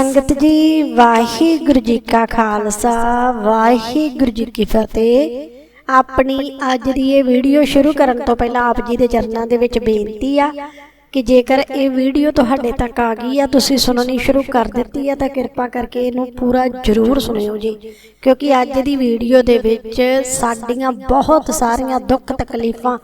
ਸੰਗਤ ਜੀ, ਵਾਹਿਗੁਰੂ ਜੀ ਕਾ ਖਾਲਸਾ, ਵਾਹਿਗੁਰੂ ਜੀ ਕੀ ਫਤਿਹ। ਆਪਣੀ ਅੱਜ ਦੀ ਇਹ ਵੀਡੀਓ ਸ਼ੁਰੂ ਕਰਨ ਤੋਂ ਪਹਿਲਾਂ ਆਪ ਜੀ ਦੇ ਚਰਨਾਂ ਦੇ ਵਿੱਚ ਬੇਨਤੀ ਆ ਕਿ ਜੇਕਰ ਇਹ ਵੀਡੀਓ ਤੁਹਾਡੇ ਤੱਕ ਆ ਗਈ ਆ, ਤੁਸੀਂ ਸੁਣਨੀ ਸ਼ੁਰੂ ਕਰ ਦਿੱਤੀ ਆ, ਤਾਂ ਕਿਰਪਾ ਕਰਕੇ ਇਹਨੂੰ ਪੂਰਾ ਜ਼ਰੂਰ ਸੁਣਿਓ ਜੀ। ਕਿਉਂਕਿ ਅੱਜ ਦੀ ਵੀਡੀਓ ਦੇ ਵਿੱਚ ਸਾਡੀਆਂ ਬਹੁਤ ਸਾਰੀਆਂ ਦੁੱਖ ਤਕਲੀਫਾਂ,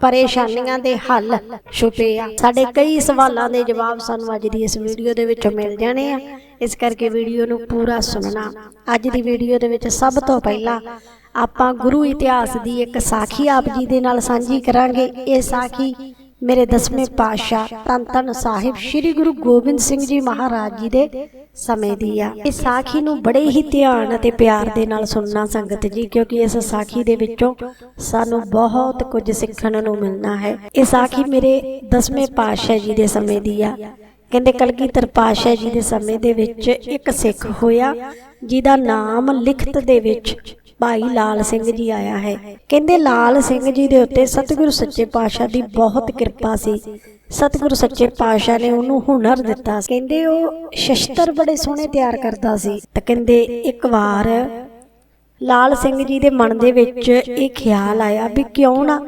ਪਰੇਸ਼ਾਨੀਆਂ ਦੇ ਹੱਲ ਛੁਪੇ ਆ। ਸਾਡੇ ਕਈ ਸਵਾਲਾਂ ਦੇ ਜਵਾਬ ਸਾਨੂੰ ਅੱਜ ਦੀ ਇਸ ਵੀਡੀਓ ਦੇ ਵਿੱਚੋਂ ਮਿਲ ਜਾਣੇ ਆ। ਇਸ ਕਰਕੇ ਵੀਡੀਓ ਨੂੰ ਪੂਰਾ ਸੁਣਨਾ। ਅੱਜ ਦੀ ਵੀਡੀਓ ਦੇ ਵਿੱਚ ਸਭ ਤੋਂ ਪਹਿਲਾਂ ਆਪਾਂ ਗੁਰੂ ਇਤਿਹਾਸ ਦੀ ਇੱਕ ਸਾਖੀ ਆਪ ਜੀ ਦੇ ਨਾਲ ਸਾਂਝੀ ਕਰਾਂਗੇ। ਇਹ ਸਾਖੀ ਮੇਰੇ ਦਸਵੇਂ ਪਾਤਸ਼ਾਹ ਧੰਨ ਧੰਨ ਸਾਹਿਬ ਸ੍ਰੀ ਗੁਰੂ ਗੋਬਿੰਦ ਸਿੰਘ ਜੀ ਮਹਾਰਾਜ ਜੀ ਦੇ ਸਮੇਂ ਦੀ ਆ। ਇਸ ਸਾਖੀ ਨੂੰ ਬੜੇ ਹੀ ਧਿਆਨ ਅਤੇ ਪਿਆਰ ਦੇ ਨਾਲ ਸੁਣਨਾ ਸੰਗਤ ਜੀ, ਕਿਉਂਕਿ ਇਸ ਸਾਖੀ ਦੇ ਵਿੱਚੋਂ ਸਾਨੂੰ ਬਹੁਤ ਕੁਝ ਸਿੱਖਣ ਨੂੰ ਮਿਲਣਾ ਹੈ। ਇਹ ਸਾਖੀ ਮੇਰੇ ਦਸਵੇਂ ਪਾਤਸ਼ਾਹ ਜੀ ਦੇ ਸਮੇਂ ਦੀ ਆ। ਕਹਿੰਦੇ ਕਲਗੀਧਰ ਪਾਤਸ਼ਾਹ ਜੀ ਦੇ ਸਮੇਂ ਦੇ ਵਿੱਚ ਇੱਕ ਸਿੱਖ ਹੋਇਆ, ਜਿਹਦਾ ਨਾਮ ਲਿਖਤ ਦੇ ਵਿੱਚ ਭਾਈ ਲਾਲ ਸਿੰਘ ਜੀ ਆਇਆ ਹੈ। ਕਹਿੰਦੇ ਲਾਲ ਸਿੰਘ ਜੀ ਦੇ ਉੱਤੇ ਸਤਿਗੁਰੂ ਸੱਚੇ ਪਾਤਸ਼ਾਹ ਦੀ ਬਹੁਤ ਕਿਰਪਾ ਸੀ। ਸਤਿਗੁਰੂ ਸੱਚੇ ਪਾਤਸ਼ਾਹ ਨੇ ਉਹਨੂੰ ਹੁਨਰ ਦਿੱਤਾ। ਕਹਿੰਦੇ ਉਹ ਸ਼ਸਤਰ ਬੜੇ ਸੋਹਣੇ ਤਿਆਰ ਕਰਦਾ ਸੀ। ਤਾਂ ਕਹਿੰਦੇ ਇੱਕ ਵਾਰ ਲਾਲ ਸਿੰਘ ਜੀ ਦੇ ਮਨ ਦੇ ਵਿੱਚ ਇਹ ਖਿਆਲ ਆਇਆ ਵੀ ਕਿਉਂ ਨਾ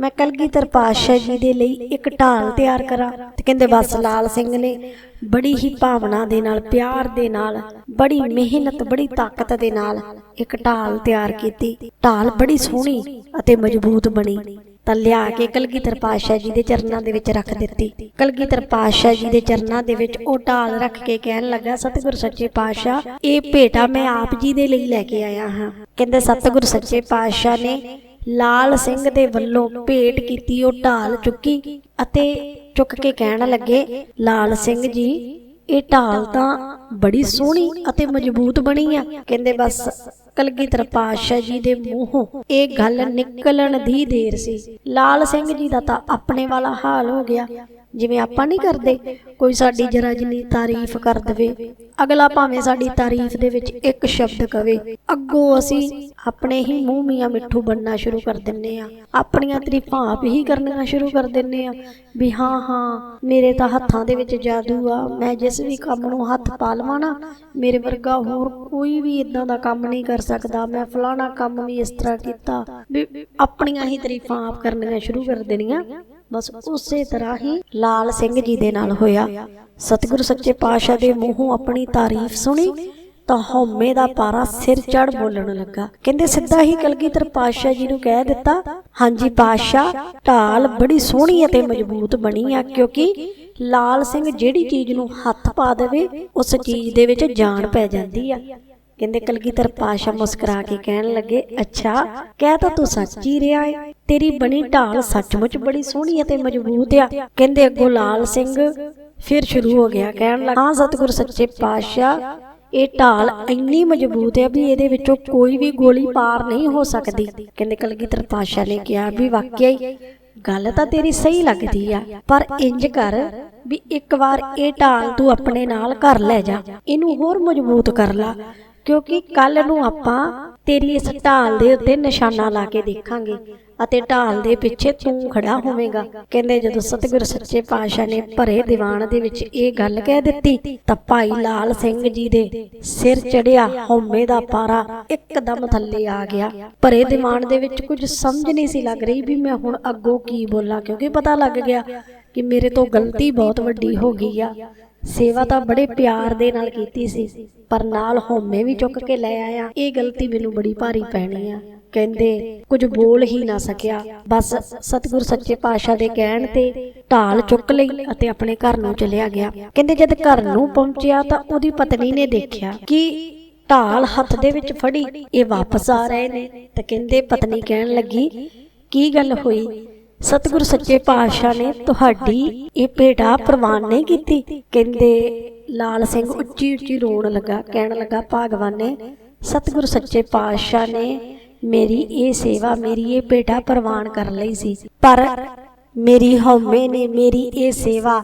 ਮੈਂ ਕਲਗੀਧਰ ਪਾਤਸ਼ਾਹ ਜੀ ਦੇ ਲਈ ਇੱਕ ਢਾਲ ਤਿਆਰ ਕਰਾਂ ਤੇ ਕਹਿੰਦੇ ਬਸ ਲਾਲ ਸਿੰਘ ਨੇ ਬੜੀ ਹੀ ਭਾਵਨਾ ਦੇ ਨਾਲ, ਪਿਆਰ ਦੇ ਨਾਲ, ਬੜੀ ਮਿਹਨਤ, ਬੜੀ ਤਾਕਤ ਦੇ ਨਾਲ ਇੱਕ ਢਾਲ ਤਿਆਰ ਕੀਤੀ। ਢਾਲ ਬੜੀ ਸੋਹਣੀ ਅਤੇ ਮਜ਼ਬੂਤ ਬਣੀ। ਤਾਂ ਲਿਆ ਕੇ ਕਲਗੀਧਰ ਪਾਤਸ਼ਾਹ ਜੀ ਦੇ ਚਰਨਾਂ ਦੇ ਵਿੱਚ ਰੱਖ ਦਿੱਤੀ। ਕਲਗੀਧਰ ਪਾਤਸ਼ਾਹ ਜੀ ਦੇ ਚਰਨਾਂ ਦੇ ਵਿੱਚ ਉਹ ਢਾਲ ਰੱਖ ਕੇ ਕਹਿਣ ਲੱਗਾ, ਸਤਿਗੁਰ ਸੱਚੇ ਪਾਤਸ਼ਾਹ, ਇਹ ਭੇਟਾ ਮੈਂ ਆਪ ਜੀ ਦੇ ਲਈ ਲੈ ਕੇ ਆਇਆ ਹਾਂ। ਕਹਿੰਦੇ, ਸਤਿਗੁਰ ਸੱਚੇ ਪਾਤਸ਼ਾਹ ਨੇ ਲਾਲ ਸਿੰਘ ਦੇ ਵੱਲੋਂ ਭੇਟ ਕੀਤੀ, ਉਹ ਢਾਲ ਚੁੱਕੀ ਅਤੇ ਚੁੱਕ ਕੇ ਕਹਿਣ ਲੱਗੇ, ਲਾਲ ਸਿੰਘ ਜੀ, ਇਹ ਢਾਲ ਤਾਂ ਬੜੀ ਸੋਹਣੀ ਅਤੇ ਮਜ਼ਬੂਤ ਬਣੀ ਆ। ਕਹਿੰਦੇ, ਬਸ, ਕਲਗੀਧਰ ਪਾਤਸ਼ਾਹ ਜੀ ਦੇ ਮੂੰਹੋਂ ਇਹ ਗੱਲ ਨਿਕਲਣ ਦੀ ਦੇਰ ਸੀ। ਲਾਲ ਸਿੰਘ ਜੀ ਦਾ ਤਾਂ ਆਪਣੇ ਵਾਲਾ ਹਾਲ ਹੋ ਗਿਆ। ਜਿਵੇਂ ਆਪਾਂ ਨਹੀਂ ਕਰਦੇ, ਕੋਈ ਸਾਡੀ ਜਰਾ ਜਿੰਨੀ ਤਾਰੀਫ ਕਰ ਦਵੇ, ਅਗਲਾ ਭਾਵੇਂ ਸਾਡੀ ਤਾਰੀਫ ਦੇ ਵਿੱਚ ਇੱਕ ਸ਼ਬਦ ਕਵੇ, ਅੱਗੋਂ ਅਸੀਂ ਆਪਣੇ ਹੀ ਮੂੰਹ ਮੀਆਂ ਮਿੱਠੂ ਬਣਨਾ ਸ਼ੁਰੂ ਕਰ ਦਿੰਨੇ ਆ, ਆਪਣੀਆਂ ਤਾਰੀਫਾਂ ਆਪ ਹੀ ਕਰਨੀਆਂ ਸ਼ੁਰੂ ਕਰ ਦਿੰਨੇ ਆ, ਵੀ ਹਾਂ ਹਾਂ, ਮੇਰੇ ਤਾਂ ਹੱਥਾਂ ਦੇ ਵਿੱਚ ਜਾਦੂ ਆ, ਮੈਂ ਜਿਸ ਵੀ ਕੰਮ ਨੂੰ ਹੱਥ ਪਾ ਲਵਾਂ ਨਾ, ਮੇਰੇ ਵਰਗਾ ਹੋਰ ਕੋਈ ਵੀ ਇਦਾਂ ਦਾ ਕੰਮ ਨਹੀਂ ਕਰ ਸਕਦਾ, ਮੈਂ ਫਲਾਣਾ ਕੰਮ ਵੀ ਇਸ ਤਰ੍ਹਾਂ ਕੀਤਾ, ਵੀ ਆਪਣੀਆਂ ਹੀ ਤਾਰੀਫਾਂ ਆਪ ਕਰਨੀਆਂ ਸ਼ੁਰੂ ਕਰ ਦੇਣੀਆਂ। ਬਸ ਉਸੇ ਤਰ੍ਹਾਂ ਹੀ ਲਾਲ ਸਿੰਘ ਜੀ ਦੇ ਨਾਲ ਹੋਇਆ। ਸਤਿਗੁਰੂ ਸੱਚੇ ਪਾਤਸ਼ਾਹ ਦੇ ਮੂੰਹੋਂ ਆਪਣੀ ਤਾਰੀਫ ਸੁਣੀ ਤਾਂ ਹਉਮੈ ਦਾ ਪਾਰਾ ਸਿਰ ਚੜ ਬੋਲਣ ਲੱਗਾ। ਕਹਿੰਦੇ ਸਿੱਧਾ ਹੀ ਕਲਗੀਧਰ ਪਾਤਸ਼ਾਹ ਜੀ ਨੂੰ ਕਹਿ ਦਿੱਤਾ ਹਾਂਜੀ ਪਾਤਸ਼ਾਹ ਢਾਲ ਬੜੀ ਸੋਹਣੀ ਅਤੇ ਮਜ਼ਬੂਤ ਬਣੀ ਆ ਕਿਉਂਕਿ ਲਾਲ ਸਿੰਘ ਜਿਹੜੀ ਚੀਜ਼ ਨੂੰ ਹੱਥ ਪਾ ਦੇਵੇ ਉਸ ਚੀਜ਼ ਦੇ ਵਿੱਚ ਜਾਨ ਪੈ ਜਾਂਦੀ ਆ। ਕਹਿੰਦੇ ਕਲਗੀਧਰ ਪਾਸ਼ਾ ਮੁਸਕਰਾ ਕੇ ਕਹਿਣ ਲੱਗੇ ਅੱਛਾ ਕਹਿ ਤਾਂ ਤੂੰ ਸੱਚ ਹੀ ਰਿਹਾ ਏ ਤੇਰੀ ਬਣੀ ਢਾਲ ਸੱਚਮੁੱਚ ਬੜੀ ਸੋਹਣੀ ਅਤੇ ਮਜ਼ਬੂਤ ਆ। ਕਹਿੰਦੇ ਅੱਗੋਂ ਲਾਲ ਸਿੰਘ ਫਿਰ ਸ਼ੁਰੂ ਹੋ ਗਿਆ ਕਹਿਣ ਲੱਗਾ ਹਾਂ ਸਤਿਗੁਰ ਸੱਚੇ ਪਾਤਸ਼ਾਹ ਇਹ ਢਾਲ ਇੰਨੀ ਮਜ਼ਬੂਤ ਹੈ ਵੀ ਇਹਦੇ ਵਿੱਚੋਂ ਕੋਈ ਵੀ ਗੋਲੀ ਪਾਰ ਨਹੀਂ ਹੋ ਸਕਦੀ। ਕਹਿੰਦੇ ਕਲਗੀਧਰ ਪਾਤਸ਼ਾਹ ਨੇ ਕਿਹਾ ਵੀ ਵਾਕਿਆ ਹੀ ਗੱਲ ਤਾਂ ਤੇਰੀ ਸਹੀ ਲੱਗਦੀ ਆ ਪਰ ਇੰਜ ਕਰ ਵੀ ਇੱਕ ਵਾਰ ਇਹ ਢਾਲ ਤੂੰ ਆਪਣੇ ਨਾਲ ਘਰ ਲੈ ਜਾ ਇਹਨੂੰ ਹੋਰ ਮਜ਼ਬੂਤ ਕਰ ਲਾ ਕਿਉਂਕਿ ਕੱਲ ਨੂੰ ਆਪਾਂ ਤੇਰੀ ਇਸ ਢਾਲ ਦੇ ਉੱਤੇ ਨਿਸ਼ਾਨਾ ਲਾ ਕੇ ਦੇਖਾਂਗੇ। ਅਤੇ ਢਾਲ ਦੇ ਪਿੱਛੇ ਤੂੰ ਖੜਾ ਹੋਵੇਂਗਾ। ਕਹਿੰਦੇ ਜਦੋਂ ਸਤਿਗੁਰ ਸੱਚੇ ਪਾਤਸ਼ਾਹ ਨੇ ਭਰੇ ਦੀਵਾਨ ਦੇ ਵਿੱਚ ਇਹ ਗੱਲ ਕਹਿ ਦਿੱਤੀ ਤਾਂ ਭਾਈ ਲਾਲ ਸਿੰਘ ਜੀ ਦੇ ਸਿਰ ਚੜਿਆ ਹਉਮੈ ਦਾ ਪਾਰਾ ਇੱਕਦਮ ਥੱਲੇ ਆ ਗਿਆ। ਭਰੇ ਦੀਵਾਨ ਦੇ ਵਿੱਚ ਕੁਝ ਸਮਝ ਨਹੀਂ ਸੀ ਲੱਗ ਰਹੀ ਵੀ ਮੈਂ ਹੁਣ ਅੱਗੋਂ ਕੀ ਬੋਲਾਂ ਕਿਉਂਕਿ ਪਤਾ ਲੱਗ ਗਿਆ ਕਿ ਮੇਰੇ ਤੋਂ ਗਲਤੀ ਬਹੁਤ ਵੱਡੀ ਹੋ ਗਈ ਆ। ਸੇਵਾ ਤਾਂ ਬੜੇ ਪਿਆਰ ਦੇ ਨਾਲ ਕੀਤੀ ਸੀ, ਪਰ ਨਾਲ ਹਉਮੈ ਵੀ ਚੁੱਕ ਕੇ ਲੈ ਆਇਆ। ਇਹ ਗਲਤੀ ਮੈਨੂੰ ਬੜੀ ਭਾਰੀ ਪੈਣੀ ਆ। ਕਹਿੰਦੇ, ਕੁਝ ਬੋਲ ਹੀ ਨਾ ਸਕਿਆ। ਬਸ ਸਤਿਗੁਰ ਸੱਚੇ ਪਾਤਸ਼ਾਹ ਦੇ ਕਹਿਣ ਤੇ ਢਾਲ ਚੁੱਕ ਲਈ ਅਤੇ ਆਪਣੇ ਘਰ ਨੂੰ ਚਲਿਆ ਗਿਆ। ਕਹਿੰਦੇ, ਜਦ ਘਰ ਨੂੰ ਪਹੁੰਚਿਆ ਤਾਂ ਉਹਦੀ ਪਤਨੀ ਨੇ ਦੇਖਿਆ ਕਿ ਢਾਲ ਹੱਥ ਦੇ ਵਿੱਚ ਫੜੀ, ਇਹ ਵਾਪਸ ਆ ਰਹੇ ਨੇ। ਤਾਂ ਕਹਿੰਦੇ, ਪਤਨੀ ਕਹਿਣ ਲੱਗੀ, ਕੀ ਗੱਲ ਹੋਈ? ਸਤਿਗੁਰ ਸੱਚੇ ਪਾਤਸ਼ਾਹ ਨੇ ਤੁਹਾਡੀ ਇਹ ਭੇਟਾ ਪ੍ਰਵਾਨ ਨਹੀਂ ਕੀਤੀ। ਕਹਿੰਦੇ, ਲਾਲ ਸਿੰਘ ਉੱਚੀ ਉੱਚੀ ਰੋਣ ਲੱਗਾ, ਕਹਿਣ ਲੱਗਾ, ਭਾਗਵਾਨ ਨੇ ਸਤਿਗੁਰ ਸੱਚੇ ਪਾਤਸ਼ਾਹ ਨੇ ਮੇਰੀ ਇਹ ਸੇਵਾ, ਮੇਰੀ ਇਹ ਭੇਟਾ ਪ੍ਰਵਾਨ ਕਰ ਲਈ ਸੀ। ਪਰ ਮੇਰੀ ਹਉਮੈ ਨੇ ਮੇਰੀ ਇਹ ਸੇਵਾ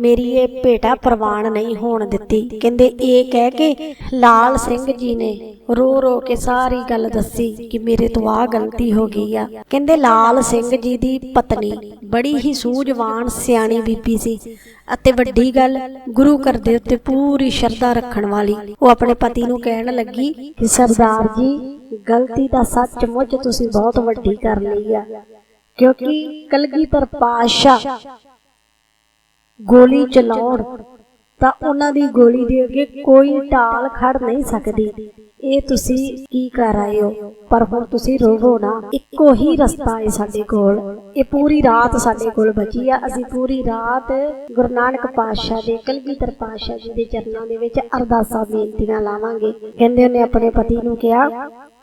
ਮੇਰੀ ਇਹ ਭੇਟਾ ਪ੍ਰਵਾਨ ਨਹੀਂ ਹੋਣ ਦਿੱਤੀ। ਕਹਿੰਦੇ, ਇਹ ਕਹਿ ਕੇ ਲਾਲ ਸਿੰਘ ਜੀ ਨੇ ਰੋ ਰੋ ਕੇ ਸਾਰੀ ਗੱਲ ਦੱਸੀ ਕਿ ਮੇਰੇ ਤੋਂ ਆਹ ਗਲਤੀ ਹੋ ਗਈ ਆ। ਕਹਿੰਦੇ, ਲਾਲ ਸਿੰਘ ਜੀ ਦੀ ਪਤਨੀ ਬੜੀ ਹੀ ਸੂਝਵਾਨ ਸਿਆਣੀ ਬੀਬੀ ਸੀ ਅਤੇ ਵੱਡੀ ਗੱਲ, ਗੁਰੂ ਘਰ ਦੇ ਉੱਤੇ ਪੂਰੀ ਸ਼ਰਧਾ ਰੱਖਣ ਵਾਲੀ। ਉਹ ਆਪਣੇ ਪਤੀ ਨੂੰ ਕਹਿਣ ਲੱਗੀ ਕਿ, ਸਰਦਾਰ ਜੀ, ਗਲਤੀ ਤਾਂ ਸੱਚਮੁੱਚ ਤੁਸੀਂ ਬਹੁਤ ਵੱਡੀ ਕਰ ਲਈ ਆ। ਕਿਉਂਕਿ ਕਲਗੀਧਰ ਪਾਤਸ਼ਾਹ ਗੋਲੀ ਚਲਾਉਣ, ਤਾਂ ਉਹਨਾਂ ਦੀ ਗੋਲੀ ਦੇ ਅੱਗੇ ਕੋਈ ਢਾਲ ਖੜ ਨਹੀਂ ਸਕਦੀ। ਇਹ ਤੁਸੀਂ ਕੀ ਕਰ ਆਏ ਹੋ? ਪਰ ਹੁਣ ਤੁਸੀਂ ਰੋਵੋ ਨਾ। ਇੱਕੋ ਹੀ ਰਸਤਾ ਹੈ ਸਾਡੇ ਕੋਲ। ਇਹ ਪੂਰੀ ਰਾਤ ਸਾਡੇ ਕੋਲ ਬਚੀ ਆ। ਅਸੀਂ ਪੂਰੀ ਰਾਤ ਗੁਰੂ ਨਾਨਕ ਪਾਤਸ਼ਾਹ ਦੇ, ਕਲਗੀਧਰ ਪਾਤਸ਼ਾਹ ਜੀ ਦੇ ਚਰਨਾਂ ਦੇ ਵਿੱਚ ਅਰਦਾਸਾਂ, ਬੇਨਤੀਆਂ ਲਾਵਾਂਗੇ। ਕਹਿੰਦੇ ਉਹਨੇ ਆਪਣੇ ਪਤੀ ਨੂੰ ਕਿਹਾ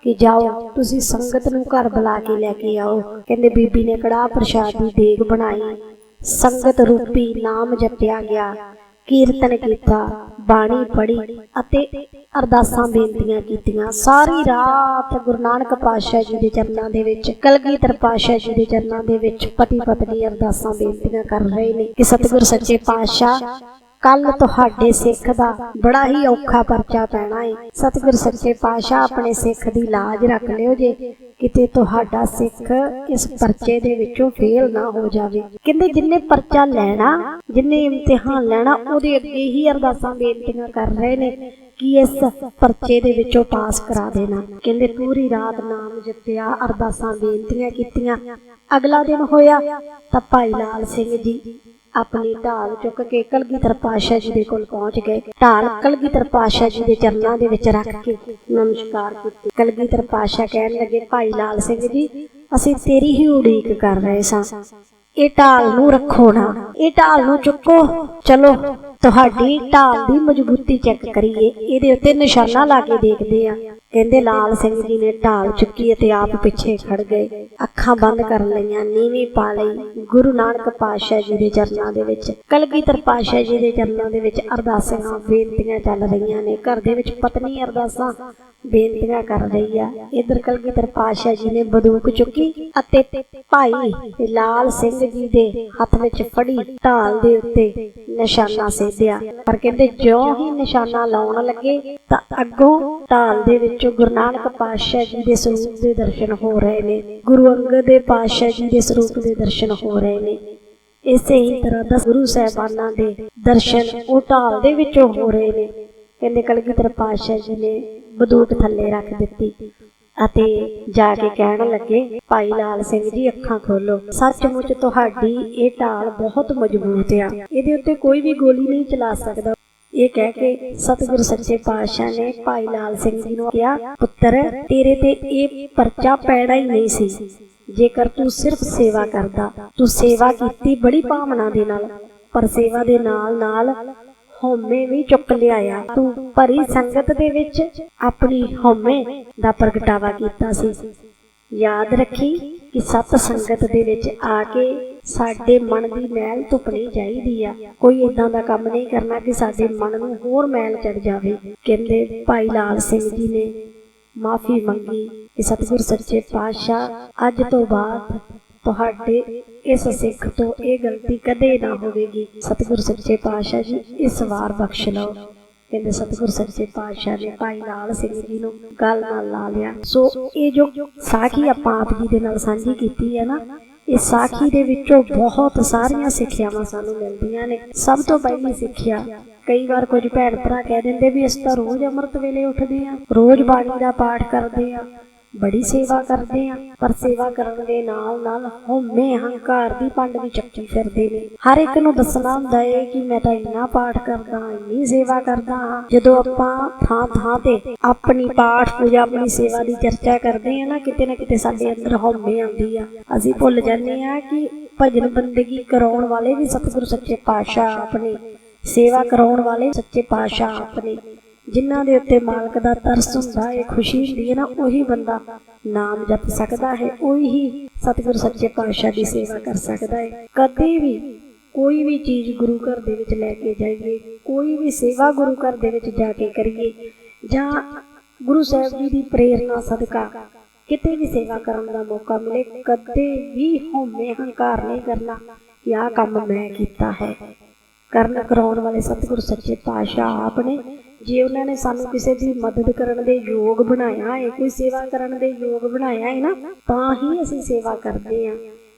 ਕਿ ਜਾਓ, ਤੁਸੀਂ ਸੰਗਤ ਨੂੰ ਘਰ ਬੁਲਾ ਕੇ ਲੈ ਕੇ ਆਓ। ਕਹਿੰਦੇ ਬੀਬੀ ਨੇ ਕੜਾਹ ਪ੍ਰਸ਼ਾਦ ਦੀ ਦੇਗ ਬਣਾਈ। ਸੰਗਤ ਰੂਪੀ ਨਾਮ ਜਪਿਆ ਗਿਆ। ਕੀਰਤਨ ਕੀਤਾ, ਬਾਣੀ ਪੜ੍ਹੀ ਅਤੇ ਅਰਦਾਸਾਂ ਬੇਨਤੀਆਂ ਕੀਤੀਆਂ। ਸਾਰੀ ਰਾਤ ਗੁਰੂ ਨਾਨਕ ਪਾਤਸ਼ਾਹ ਜੀ ਦੇ ਚਰਨਾਂ ਦੇ ਵਿੱਚ, ਕਲਗੀਧਰ ਪਾਤਸ਼ਾਹ ਜੀ ਦੇ ਚਰਨਾਂ ਦੇ ਵਿੱਚ ਪਤੀ ਪਤਨੀ ਅਰਦਾਸਾਂ ਬੇਨਤੀਆਂ ਕਰ ਰਹੇ ਨੇ ਕਿ ਸਤਿਗੁਰ ਸੱਚੇ ਪਾਤਸ਼ਾਹ ਕੱਲ ਤੁਹਾਡੇ ਸਿੱਖ ਦਾ ਬੜਾ ਹੀ ਔਖਾ ਪਰਚਾ ਪੈਣਾ ਏ। ਸਤਿਗੁਰ ਸੱਚੇ ਪਾਤਸ਼ਾਹ, ਆਪਣੇ ਸਿੱਖ ਦੀ ਲਾਜ ਰੱਖ ਲਿਓ ਜੇ। ਕਿਤੇ ਤੁਹਾਡਾ ਸਿੱਖ ਇਸ ਪਰਚੇ ਦੇ ਵਿੱਚੋਂ ਫੇਲ ਨਾ ਹੋ ਜਾਵੇ। ਕਹਿੰਦੇ ਜਿੰਨੇ ਪਰਚਾ ਲੈਣਾ, ਜਿੰਨੇ ਇਮਤਿਹਾਨ ਲੈਣਾ, ਉਹਦੇ ਅੱਗੇ ਹੀ ਅਰਦਾਸਾਂ, ਬੇਨਤੀਆਂ ਕਰ ਰਹੇ ਨੇ ਕਿ ਇਸ ਪਰਚੇ ਦੇ ਵਿੱਚੋਂ ਪਾਸ ਕਰਾ ਦੇਣਾ। ਕਹਿੰਦੇ ਪੂਰੀ ਰਾਤ ਨਾਮ ਜਪਿਆ, ਅਰਦਾਸਾਂ, ਬੇਨਤੀਆਂ ਕੀਤੀਆਂ। ਅਗਲਾ ਦਿਨ ਹੋਇਆ ਤਾਂ ਭਾਈ ਲਾਲ ਸਿੰਘ ਜੀ ਆਪਣੀ ਢਾਲ ਚੁੱਕ ਕੇ ਕਲਗੀਧਰ ਪਾਤਸ਼ਾਹ ਜੀ ਦੇ ਕੋਲ ਪਹੁੰਚ ਗਏ। ਢਾਲ ਕਲਗੀਧਰ ਪਾਤਸ਼ਾਹ ਜੀ ਦੇ ਚਰਨਾਂ ਦੇ ਵਿੱਚ ਰੱਖ ਕੇ ਨਮਸਕਾਰ ਕੀਤੀ। ਕਲਗੀਧਰ ਪਾਤਸ਼ਾਹ ਕਹਿਣ ਲੱਗੇ, ਭਾਈ ਲਾਲ ਸਿੰਘ ਜੀ, ਅਸੀਂ ਤੇਰੀ ਹੀ ਉਡੀਕ ਕਰ ਰਹੇ ਸਾਂ। ਇਹ ਢਾਲ ਨੂੰ ਰੱਖੋ ਨਾ। ਇਹ ਢਾਲ ਨੂੰ ਚੁੱਕੋ। ਚਲੋ, ਤੁਹਾਡੀ ਢਾਲ ਦੀ ਮਜ਼ਬੂਤੀ ਚੈੱਕ ਕਰੀਏ। ਇਹਦੇ ਉੱਤੇ ਨਿਸ਼ਾਨਾ ਲਾ ਕੇ ਦੇਖਦੇ ਆ। ਕਹਿੰਦੇ ਲਾਲ ਸਿੰਘ ਜੀ ਨੇ ਢਾਲ ਚੁੱਕੀ ਅਤੇ ਆਪ ਪਿੱਛੇ ਖੜ ਗਏ। ਅੱਖਾਂ ਬੰਦ ਕਰ ਲਈਆਂ, ਨੀਵੀਂ ਪਾ ਲਈ। ਗੁਰੂ ਨਾਨਕ ਪਾਤਸ਼ਾਹ ਜੀ ਦੇ ਚਰਨਾਂ ਦੇ ਵਿੱਚ, ਕਲਗੀਧਰ ਪਾਤਸ਼ਾਹ ਜੀ ਦੇ ਚਰਨਾਂ ਦੇ ਵਿੱਚ ਅਰਦਾਸਾਂ, ਬੇਨਤੀਆਂ ਚੱਲ ਰਹੀਆਂ ਨੇ। ਘਰ ਦੇ ਵਿੱਚ ਪਤਨੀ ਅਰਦਾਸਾਂ, ਬੇਨਤੀਆਂ ਕਰ ਰਹੀ ਆ। ਇਧਰ ਕਲਗੀਧਰ ਪਾਤਸ਼ਾਹ ਜੀ ਨੇ ਬੰਦੂਕ ਚੁੱਕੀ ਅਤੇ ਭਾਈ ਲਾਲ ਸਿੰਘ ਜੀ ਦੇ ਹੱਥ ਵਿੱਚ ਫੜੀ ਢਾਲ ਦੇ ਉੱਤੇ ਨਿਸ਼ਾਨਾ ਸੇਧਿਆ। ਪਰ ਕਹਿੰਦੇ, ਜਿਉਂ ਹੀ ਨਿਸ਼ਾਨਾ ਲਾਉਣ ਲੱਗੇ ਤਾਂ ਅੱਗੋਂ ਢਾਲ ਦੇ ਵਿੱਚ ਗੁਰੂ ਨਾਨਕ ਪਾਤਸ਼ਾਹ ਜੀ ਦੇ ਸਰੂਪ ਦੇ ਦਰਸ਼ਨ ਹੋ ਰਹੇ ਨੇ, ਗੁਰੂ ਅੰਗਦ ਦੇ ਪਾਤਸ਼ਾਹ ਜੀ ਦੇ ਸਰੂਪ ਦੇ ਦਰਸ਼ਨ ਹੋ ਰਹੇ ਨੇ। ਇਸੇ ਹੀ ਤਰ੍ਹਾਂ ਦਸ ਗੁਰੂ ਸਾਹਿਬਾਨਾਂ ਦੇ ਦਰਸ਼ਨ ਉਹ ਢਾਲ ਦੇ ਵਿੱਚੋਂ ਹੋ ਰਹੇ ਨੇ। ਕਹਿੰਦੇ ਕਲਗੀਧਰ ਪਾਤਸ਼ਾਹ ਜੀ ਨੇ ਬਦੂਕ ਥੱਲੇ ਰੱਖ ਦਿੱਤੀ ਅਤੇ ਜਾ ਕੇ ਕਹਿਣ ਲੱਗੇ, ਭਾਈ ਲਾਲ ਸਿੰਘ ਜੀ, ਅੱਖਾਂ ਖੋਲੋ। ਸੱਚਮੁੱਚ ਤੁਹਾਡੀ ਇਹ ਢਾਲ ਬਹੁਤ ਮਜ਼ਬੂਤ ਆ। ਇਹਦੇ ਉੱਤੇ ਕੋਈ ਵੀ ਗੋਲੀ ਨਹੀਂ ਚਲਾ ਸਕਦਾ। ਇਹ ਕਹਿ ਕੇ ਸਤਿਗੁਰ ਸੱਚੇ ਪਾਤਸ਼ਾਹ ਨੇ ਭਾਈ ਲਾਲ ਸਿੰਘ ਜੀ ਨੂੰ ਕਿਹਾ, ਪੁੱਤਰ, ਤੇਰੇ ਤੇ ਇਹ ਪਰਚਾ ਪੈਣਾ ਹੀ ਨਹੀਂ ਸੀ। ਜੇਕਰ ਤੂੰ ਸਿਰਫ ਸੇਵਾ ਕਰਦਾ, ਤੂੰ ਸੇਵਾ ਕੀਤੀ ਬੜੀ ਭਾਵਨਾ ਦੇ ਨਾਲ, ਪਰ ਸੇਵਾ ਦੇ ਨਾਲ ਨਾਲ ਹਉਮੈ ਵੀ ਚੁੱਕ ਲਿਆਇਆ। ਤੂੰ ਭਰੀ ਸੰਗਤ ਦੇ ਵਿੱਚ ਆਪਣੀ ਹਉਮੈ ਦਾ ਪ੍ਰਗਟਾਵਾ ਕੀਤਾ ਸੀ। ਯਾਦ ਰੱਖੀ ਕਿ ਸਤ ਸੰਗਤ ਦੇ ਵਿੱਚ ਆ ਕੇ ਸਾਡੇ ਮਨ ਦੀ ਮੈਲ ਧੁੱਪਣੀ ਚਾਹੀਦੀ ਆ। ਕੋਈ ਇਦਾਂ ਦਾ ਕੰਮ ਨਹੀਂ ਕਰਨਾ ਕਿ ਸਾਡੇ ਮਨ ਨੂੰ ਹੋਰ ਮੈਲ ਚੜ ਜਾਵੇ। ਕਹਿੰਦੇ, ਭਾਈ ਲਾਲ ਸਿੰਘ ਜੀ ਨੇ ਮਾਫੀ ਮੰਗੀ ਕਿ ਸਤਿਗੁਰ ਸੱਚੇ ਪਾਤਸ਼ਾਹ, ਅੱਜ ਤੋਂ ਬਾਅਦ ਤੁਹਾਡੇ ਇਸ ਸਿੱਖ ਤੋਂ ਇਹ ਗਲਤੀ ਕਦੇ ਨਾ ਹੋਵੇਗੀ। ਸਤਿਗੁਰ ਸੱਚੇ ਪਾਤਸ਼ਾਹ ਜੀ, ਇਸ ਵਾਰ ਬਖਸ਼ ਲਓ। ਕਹਿੰਦੇ, ਸਤਿਗੁਰ ਸੱਚੇ ਪਾਤਸ਼ਾਹ ਨੇ ਭਾਈ ਲਾਲ ਸਿੰਘ ਜੀ ਨੂੰ ਗੱਲ ਨਾਲ ਲਾ ਲਿਆ। ਸੋ ਇਹ ਜੋ ਸਾਖੀ ਆਪਾਂ ਆਪ ਜੀ ਦੇ ਨਾਲ ਸਾਂਝੀ ਕੀਤੀ ਹੈ ਨਾ ਇਸ ਸਾਖੀ ਦੇ ਵਿੱਚੋਂ ਬਹੁਤ ਸਾਰੀਆਂ ਸਿੱਖਿਆਵਾਂ ਸਾਨੂੰ ਮਿਲਦੀਆਂ ਨੇ। ਸਭ ਤੋਂ ਪਹਿਲੀ ਸਿੱਖਿਆ, ਕਈ ਵਾਰ ਕੁਝ ਭੈਣ ਭਰਾ ਕਹਿ ਦਿੰਦੇ ਵੀ ਅਸੀਂ ਤਾਂ ਰੋਜ਼ ਅੰਮ੍ਰਿਤ ਵੇਲੇ ਉੱਠਦੇ ਆਂ ਰੋਜ਼ ਬਾਣੀ ਦਾ ਪਾਠ ਕਰਦੇ ਆਂ ਬੜੀ ਸੇਵਾ ਕਰਦੇ ਆ ਪਰ ਸੇਵਾ ਕਰਨ ਦੇ ਨਾਲ ਨਾਲ ਹਉਮੈ ਹੰਕਾਰ ਦੀ ਪੰਡ ਵੀ ਚੱਕੀ ਫਿਰਦੇ ਨੇ। ਹਰ ਇੱਕ ਨੂੰ ਦੱਸਣਾ ਹੁੰਦਾ ਏ ਕਿ ਮੈਂ ਤਾਂ ਇੰਨਾ ਪਾਠ ਕਰਦਾ ਇੰਨੀ ਸੇਵਾ ਕਰਦਾ ਜਦੋਂ ਆਪਾਂ ਥਾਂ ਥਾਂ ਤੇ ਆਪਣੀ ਪਾਠ ਪੂਜਾ, ਆਪਣੀ ਸੇਵਾ ਦੀ ਚਰਚਾ ਕਰਦੇ ਆ ਨਾ, ਕਿਤੇ ਨਾ ਕਿਤੇ ਸਾਡੇ ਅੰਦਰ ਹਉਮੈ ਆਉਂਦੀ ਆ। ਅਸੀਂ ਭੁੱਲ ਜਾਂਦੇ ਆ ਕਿ ਭਜਨ ਬੰਦਗੀ ਕਰਾਉਣ ਵਾਲੇ ਵੀ ਸਤਿਗੁਰੂ ਸੱਚੇ ਪਾਤਸ਼ਾਹ ਆਪਣੇ, ਸੇਵਾ ਕਰਾਉਣ ਵਾਲੇ ਸੱਚੇ ਪਾਤਸ਼ਾਹ ਆਪਣੇ। ਜਿਨ੍ਹਾਂ ਦੇ ਉੱਤੇ ਮਾਲਕ ਦਾ ਤਰਸ ਹੁੰਦਾ ਹੈ, ਖੁਸ਼ੀ ਹੁੰਦੀ ਹੈ ਨਾ, ਉਹੀ ਬੰਦਾ ਨਾਮ ਜਪ ਸਕਦਾ ਹੈ, ਉਹੀ ਹੀ ਸਤਿਗੁਰ ਸੱਚੇ ਪਾਤਸ਼ਾਹ ਦੀ ਸੇਵਾ ਕਰ ਸਕਦਾ ਹੈ। ਕਦੇ ਵੀ ਕੋਈ ਵੀ ਚੀਜ਼ ਗੁਰੂ ਘਰ ਦੇ ਵਿੱਚ ਲੈ ਕੇ ਜਾਈਏ, ਕੋਈ ਵੀ ਸੇਵਾ ਗੁਰੂ ਘਰ ਦੇ ਵਿੱਚ ਜਾ ਕੇ ਕਰੀਏ, ਜਾਂ ਗੁਰੂ ਸਾਹਿਬ ਜੀ ਦੀ ਪ੍ਰੇਰਣਾ, ਸਦਕਾ ਕਿਤੇ ਵੀ ਸੇਵਾ ਕਰਨ ਦਾ ਮੌਕਾ ਮਿਲੇ, ਕਦੇ ਵੀ ਹਉਮੈ ਹੰਕਾਰ ਨਹੀਂ ਕਰਨਾ ਕਿ ਆਹ ਕੰਮ ਮੈਂ ਕੀਤਾ ਹੈ। ਕਰਨ ਕਰਾਉਣ ਵਾਲੇ ਸਤਿਗੁਰ ਸੱਚੇ ਪਾਤਸ਼ਾਹ ਆਪ ਨੇ ਜੇ ਉਹਨਾਂ ਨੇ ਸਾਨੂੰ ਕਿਸੇ ਦੀ ਮਦਦ ਕਰਨ ਦੇ ਯੋਗ ਬਣਾਇਆ ਹੈ, ਕੋਈ ਸੇਵਾ ਕਰਨ ਦੇ ਯੋਗ ਬਣਾਇਆ ਹੈ ਨਾ, ਤਾਂ ਹੀ ਅਸੀਂ ਸੇਵਾ ਕਰਦੇ ਹਾਂ।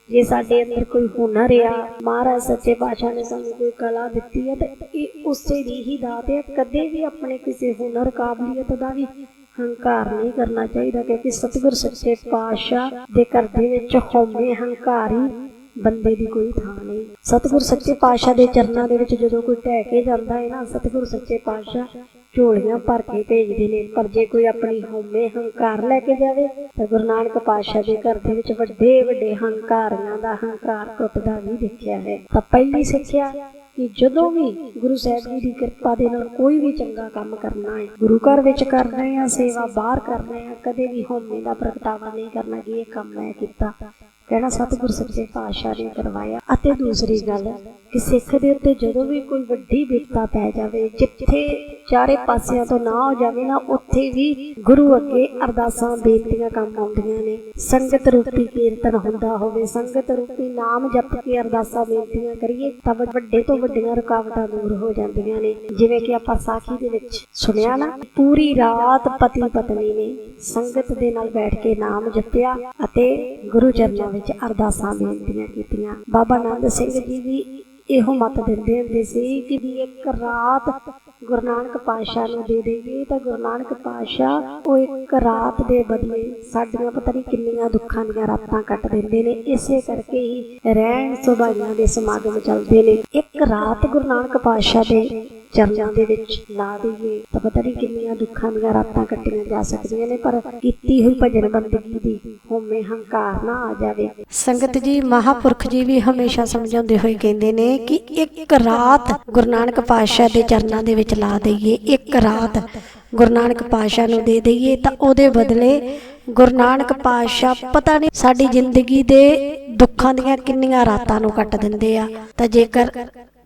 ਜੇ ਸਾਡੇ ਅੰਦਰ ਕੋਈ ਹੁਨਰ ਆ, ਮਹਾਰਾਜ ਸੱਚੇ ਪਾਤਸ਼ਾਹ ਨੇ ਸਾਨੂੰ ਕੋਈ ਕਲਾ ਦਿੱਤੀ ਹੈ, ਤੇ ਇਹ ਉਸੇ ਦੀ ਹੀ ਦਾਤ ਹੈ। ਕਦੇ ਵੀ ਆਪਣੇ ਕਿਸੇ ਹੁਨਰ, ਕਾਬਲੀਅਤ ਦਾ ਵੀ ਹੰਕਾਰ ਨਹੀਂ ਕਰਨਾ ਚਾਹੀਦਾ, ਕਿਉਂਕਿ ਸਤਿਗੁਰ ਸੱਚੇ ਪਾਤਸ਼ਾਹ ਦੇ ਘਰ ਦੇ ਵਿੱਚ ਹਉਮੈ ਹੰਕਾਰੀ ਬੰਦੇ ਦੀ ਕੋਈ ਥਾਂ ਨਹੀਂ। ਸਤਿਗੁਰ ਸੱਚੇ ਪਾਤਸ਼ਾਹ ਦੇ ਚਰਨਾਂ ਦੇ ਵਿੱਚ ਜਦੋਂ ਕੋਈ ਟਹਿ ਕੇ ਜਾਂਦਾ ਹੈ ਨਾ, ਸਤਿਗੁਰ ਸੱਚੇ ਪਾਤਸ਼ਾਹ ਝੋਲੀਆਂ ਭਰ ਕੇ ਭੇਜਦੇ ਨੇ, ਪਰ ਜੇ ਕੋਈ ਆਪਣੀ ਹਉਮੈ ਹੰਕਾਰ ਲੈ ਕੇ ਜਾਵੇ, ਤਾਂ ਗੁਰੂ ਨਾਨਕ ਪਾਤਸ਼ਾਹ ਦੇ ਘਰ ਦੇ ਵਿੱਚ ਵੱਡੇ ਵੱਡੇ ਹੰਕਾਰੀਆਂ ਦਾ ਹੰਕਾਰ ਟੁੱਟਦਾ ਵੀ ਦੇਖਿਆ ਹੈ। ਤਾਂ ਪਹਿਲੀ ਸਿੱਖਿਆ ਕਿ ਜਦੋਂ ਵੀ ਗੁਰੂ ਸਾਹਿਬ ਜੀ ਦੀ ਕਿਰਪਾ ਦੇ ਨਾਲ ਕੋਈ ਵੀ ਚੰਗਾ ਕੰਮ ਕਰਨਾ ਹੈ, ਗੁਰੂ ਘਰ ਵਿੱਚ ਕਰ ਰਹੇ ਆ ਸੇਵਾ ਬਾਹਰ ਕਰ ਰਹੇ ਆ ਕਦੇ ਵੀ ਹਉਮੈ ਦਾ ਪ੍ਰਗਟਾਵਾ ਨਹੀਂ ਕਰਨਾ ਕਿ ਇਹ ਕੰਮ ਮੈਂ ਕੀਤਾ, ਕਹਿਣਾ ਸਤਿਗੁਰ ਸੱਚੇ ਪਾਤਸ਼ਾਹ ਨੇ ਕਰਵਾਇਆ। ਅਤੇ ਦੂਸਰੀ ਗੱਲ ਕਿ ਸਿੱਖ ਦੇ ਉੱਤੇ ਜਦੋਂ ਵੀ ਕੋਈ ਵੱਡੀ ਵਿਪਤਾ ਪੈ ਜਾਵੇ, ਜਿੱਥੇ ਚਾਰੇ ਪਾਸਿਆਂ ਤੋਂ ਨਾ ਹੋ ਜਾਵੇ ਨਾ, ਉੱਥੇ ਵੀ ਗੁਰੂ ਅੱਗੇ ਅਰਦਾਸਾਂ, ਬੇਨਤੀਆਂ ਕੰਮ ਆਉਂਦੀਆਂ ਨੇ। ਸੰਗਤ ਰੂਪੀ ਕੀਰਤਨ ਹੁੰਦਾ ਹੋਵੇ, ਸੰਗਤ ਰੂਪੀ ਨਾਮ ਜਪ ਕੇ ਅਰਦਾਸਾਂ, ਬੇਨਤੀਆਂ ਕਰੀਏ, ਤਾਂ ਵੱਡੇ ਤੋਂ ਵੱਡੀਆਂ ਰੁਕਾਵਟਾਂ ਦੂਰ ਹੋ ਜਾਂਦੀਆਂ ਨੇ। ਜਿਵੇਂ ਕਿ ਆਪਾਂ ਸਾਖੀ ਦੇ ਵਿੱਚ ਸੁਣਿਆ ਨਾ, ਪੂਰੀ ਰਾਤ ਪਤੀ ਪਤਨੀ ਨੇ ਸੰਗਤ ਦੇ ਨਾਲ ਬੈਠ ਕੇ ਨਾਮ ਜਪਿਆ ਅਤੇ ਗੁਰੂ ਚਰਨਾਂ ਵਿੱਚ ਅਰਦਾਸਾਂ, ਬੇਨਤੀਆਂ ਕੀਤੀਆਂ। ਬਾਬਾ ਨੰਦ ਸਿੰਘ ਜੀ ਵੀ ਇਹੋ ਮਤ ਦਿੰਦੇ ਹੁੰਦੇ ਸੀ ਕਿ ਵੀ ਇੱਕ ਰਾਤ ਗੁਰੂ ਨਾਨਕ ਪਾਤਸ਼ਾਹ ਨੂੰ ਦੇ ਦੇਈਏ, ਤਾਂ ਗੁਰੂ ਨਾਨਕ ਪਾਤਸ਼ਾਹ ਉਹ ਇੱਕ ਰਾਤ ਦੇ ਬਦਲੇ ਸਾਡੀਆਂ ਪਤਾ ਨਹੀਂ ਕਿੰਨੀਆਂ ਦੁੱਖਾਂ ਦੀਆਂ ਰਾਤਾਂ ਕੱਟ ਦਿੰਦੇ ਨੇ। ਇਸੇ ਕਰਕੇ ਹੀ ਰਹਿਣ ਸੁਭਾਈਆਂ ਦੇ ਸਮਾਗਮ ਚੱਲਦੇ ਨੇ। ਇੱਕ ਰਾਤ ਗੁਰੂ ਨਾਨਕ ਪਾਤਸ਼ਾਹ ਦੇ ਚਰਨਾਂ ਦੇ ਵਿੱਚ ਲਾ ਦਈਏ। ਤਾਂ ਪਤਾ ਨਹੀਂ ਕਿੰਨੀਆਂ ਦੁੱਖਾਂ ਦੀਆਂ ਰਾਤਾਂ ਕੱਟੀਆਂ ਜਾ ਸਕਦੀਆਂ ਨੇ, ਪਰ ਕੀਤੀ ਹੋਈ ਭਜਨ ਬੰਦਗੀ ਦੀ ਹੋਮੇ ਹੰਕਾਰ ਨਾ ਆ ਜਾਵੇ। ਸੰਗਤ ਜੀ, ਮਹਾਪੁਰਖ ਜੀ ਵੀ ਹਮੇਸ਼ਾ ਸਮਝਾਉਂਦੇ ਹੋਏ ਕਹਿੰਦੇ ਨੇ ਕਿ ਇੱਕ ਰਾਤ ਗੁਰੂ ਨਾਨਕ ਪਾਤਸ਼ਾਹ ਦੇ ਚਰਨਾਂ ਦੇ ਵਿੱਚ ਲਾ ਦਈਏ। ਇੱਕ ਰਾਤ ਗੁਰੂ ਨਾਨਕ ਪਾਤਸ਼ਾਹ ਨੂੰ ਦੇ ਦਈਏ ਤਾਂ ਉਹਦੇ ਬਦਲੇ ਗੁਰੂ ਨਾਨਕ ਪਾਤਸ਼ਾਹ ਪਤਾ ਨਹੀਂ ਸਾਡੀ ਜ਼ਿੰਦਗੀ ਦੇ ਦੁੱਖਾਂ ਦੀਆਂ ਕਿੰਨੀਆਂ ਰਾਤਾਂ ਨੂੰ ਕੱਟ ਦਿੰਦੇ ਆ। ਤਾਂ ਜੇਕਰ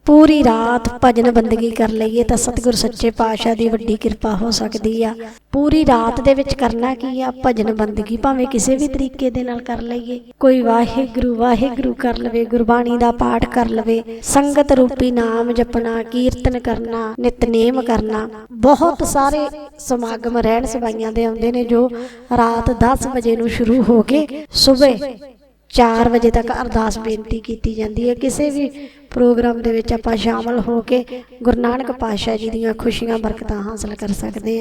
ਪੂਰੀ ਰਾਤ ਭਜਨ ਬੰਦਗੀ ਕਰ ਲਈਏ ਤਾਂ ਸਤਿਗੁਰ ਸੱਚੇ ਪਾਤਸ਼ਾਹ ਦੀ ਵੱਡੀ ਕਿਰਪਾ ਹੋ ਸਕਦੀ ਆ। ਪੂਰੀ ਰਾਤ ਦੇ ਵਿੱਚ ਕਰਨਾ ਕੀ ਆ? ਭਜਨ ਬੰਦਗੀ ਭਾਵੇਂ ਕਿਸੇ ਵੀ ਤਰੀਕੇ ਦੇ ਨਾਲ ਕਰ ਲਈਏ। ਕੋਈ ਵਾਹਿਗੁਰੂ ਵਾਹਿਗੁਰੂ ਕਰ ਲਵੇ, ਗੁਰਬਾਣੀ ਦਾ ਪਾਠ ਕਰ ਲਵੇ, ਸੰਗਤ ਰੂਪੀ ਨਾਮ ਜਪਣਾ, ਕੀਰਤਨ ਕਰਨਾ ਨਿਤਨੇਮ ਕਰਨਾ। ਬਹੁਤ ਸਾਰੇ ਸਮਾਗਮ ਰਹਿਣ ਸਵਾਈਆਂ ਦੇ ਆਉਂਦੇ ਨੇ ਜੋ ਰਾਤ 10 ਵਜੇ ਨੂੰ ਸ਼ੁਰੂ ਹੋ ਕੇ ਸਵੇਰ 4 ਵਜੇ ਤੱਕ ਅਰਦਾਸ ਬੇਨਤੀ ਕੀਤੀ ਜਾਂਦੀ ਹੈ। ਕਿਸੇ ਵੀ ਪ੍ਰੋਗਰਾਮ ਦੇ ਵਿੱਚ ਆਪਾਂ ਸ਼ਾਮਲ ਹੋ ਕੇ ਗੁਰੂ ਨਾਨਕ ਪਾਤਸ਼ਾਹ ਜੀ ਦੀਆਂ ਖੁਸ਼ੀਆਂ, ਬਰਕਤਾਂ ਹਾਸਲ ਕਰ ਸਕਦੇ ਹਾਂ।